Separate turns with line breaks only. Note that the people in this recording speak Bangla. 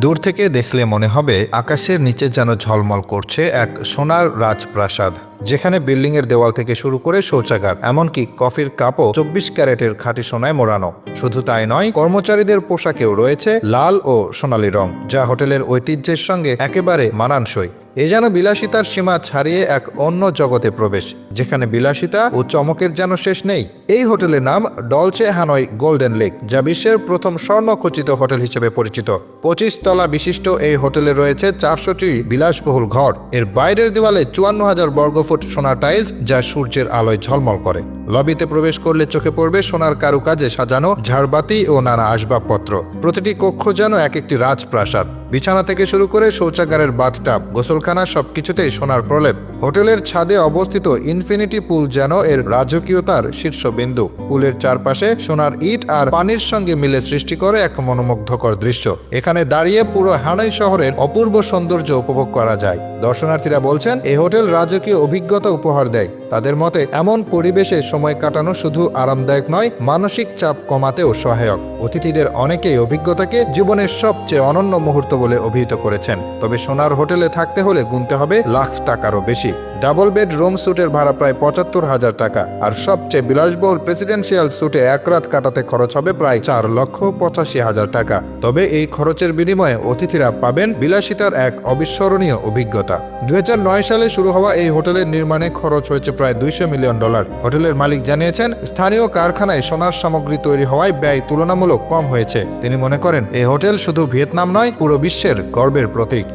দূর থেকে দেখলে মনে হবে আকাশের নিচে যেন ঝলমল করছে এক সোনার রাজপ্রাসাদ, যেখানে বিল্ডিংয়ের দেওয়াল থেকে শুরু করে শৌচাগার, এমনকি কফির কাপও চব্বিশ ক্যারেটের খাঁটি সোনায় মোড়ানো। শুধু তাই নয়, কর্মচারীদের পোশাকেও রয়েছে লাল ও সোনালি রং, যা হোটেলের ঐতিহ্যের সঙ্গে একেবারে মানানসই। এ যেন বিলাসিতার সীমা ছাড়িয়ে এক অন্য জগতে প্রবেশ, যেখানে বিলাসিতা ও চমকের যেন শেষ নেই। এই হোটেলের নাম ডলচে হানয় গোল্ডেন লেক, যা বিশ্বের প্রথম স্বর্ণখচিত হোটেল হিসেবে পরিচিত। পঁচিশ তলা বিশিষ্ট এই হোটেলে রয়েছে চারশোটি বিলাসবহুল ঘর। এর বাইরের দেওয়ালে চুয়ান্ন হাজার বর্গফুট সোনা টাইলস, যা সূর্যের আলোয় ঝলমল করে। লবিতে প্রবেশ করলে চোখে পড়বে সোনার কারুকাজে সাজানো ঝাড়বাতি ও নানা আসবাবপত্র। প্রতিটি কক্ষ যেন এক একটি রাজপ্রাসাদ। বিছানা থেকে শুরু করে শৌচাগারের বাথটাব, গোসলখানা সবকিছুতেই সোনার প্রলেপ। হোটেলের ছাদে অবস্থিত ইনফিনিটি পুল যেন এর রাজকীয়তার শীর্ষবিন্দু। পুলের চারপাশে সোনার ইট আর পানির সঙ্গে মিলে সৃষ্টি করে এক মনোমুগ্ধকর দৃশ্য। এখানে দাঁড়িয়ে পুরো হানাই শহরের অপূর্ব সৌন্দর্য উপভোগ করা যায়। দর্শনার্থীরা বলছেন এই হোটেল রাজকীয় অভিজ্ঞতা উপহার দেয়। তাদের মতে, এমন পরিবেশে সময় কাটানো শুধু আরামদায়ক নয়, মানসিক চাপ কমাতেও সহায়ক। অতিথিদের অনেকেই অভিজ্ঞতাকে জীবনের সবচেয়ে অনন্য মুহূর্ত বলে অভিহিত করেছেন। তবে সোনার হোটেলে থাকতে হলে গুনতে হবে লাখ টাকারও বেশি। ডাবল বেড রুম স্যুটের ভাড়া প্রায় পঁচাত্তর হাজার টাকা। আর সবচেয়ে বিলাসবহুল প্রেসিডেন্সিয়াল স্যুটে এক রাত কাটাতে খরচ হবে প্রায় চার লক্ষ পঁচাশি হাজার টাকা। তবে এই খরচের বিনিময়ে অতিথিরা পাবেন বিলাসিতার এক অবিস্মরণীয় অভিজ্ঞতা। দুই হাজার নয় সালে শুরু হওয়া এই হোটেলের নির্মাণে খরচ হয়েছে প্রায় দুইশো মিলিয়ন ডলার। হোটেলের মালিক জানিয়েছেন, স্থানীয় কারখানায় সোনার সামগ্রী তৈরি হওয়ায় ব্যয় তুলনামূলক কম হয়েছে। তিনি মনে করেন, এই হোটেল শুধু ভিয়েতনাম নয়, পুরো বিশ্বের গর্বের প্রতীক।